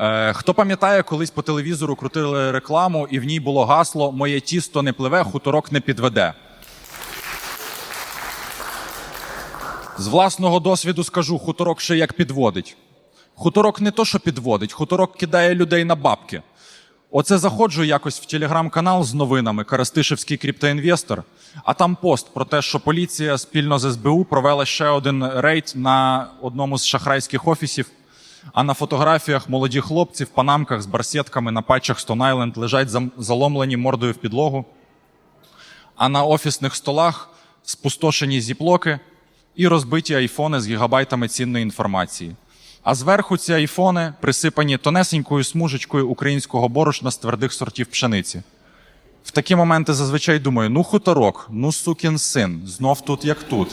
Е, хто пам'ятає, колись по телевізору крутили рекламу, і в ній було гасло Моє тісто не пливе, хуторок не підведе. З власного досвіду скажу, хуторок ще як підводить. Хуторок не то, що підводить, хуторок кидає людей на бабки. Оце заходжу якось в телеграм-канал з новинами Карастишевський криптоінвестор, а там пост про те, що поліція спільно з СБУ провела ще один рейд на одному з шахрайських офісів. А на фотографіях молоді хлопці в панамках з барсетками на патчах Island лежать заломлені мордою в підлогу. А на офісних столах спустошені зіплоки і розбиті айфони з гігабайтами цінної інформації. А зверху ці айфони присипані тонесенькою смужечкою українського борошна з твердих сортів пшениці. В такі моменти зазвичай думаю: ну хуторок, ну сукін син, знов тут як тут.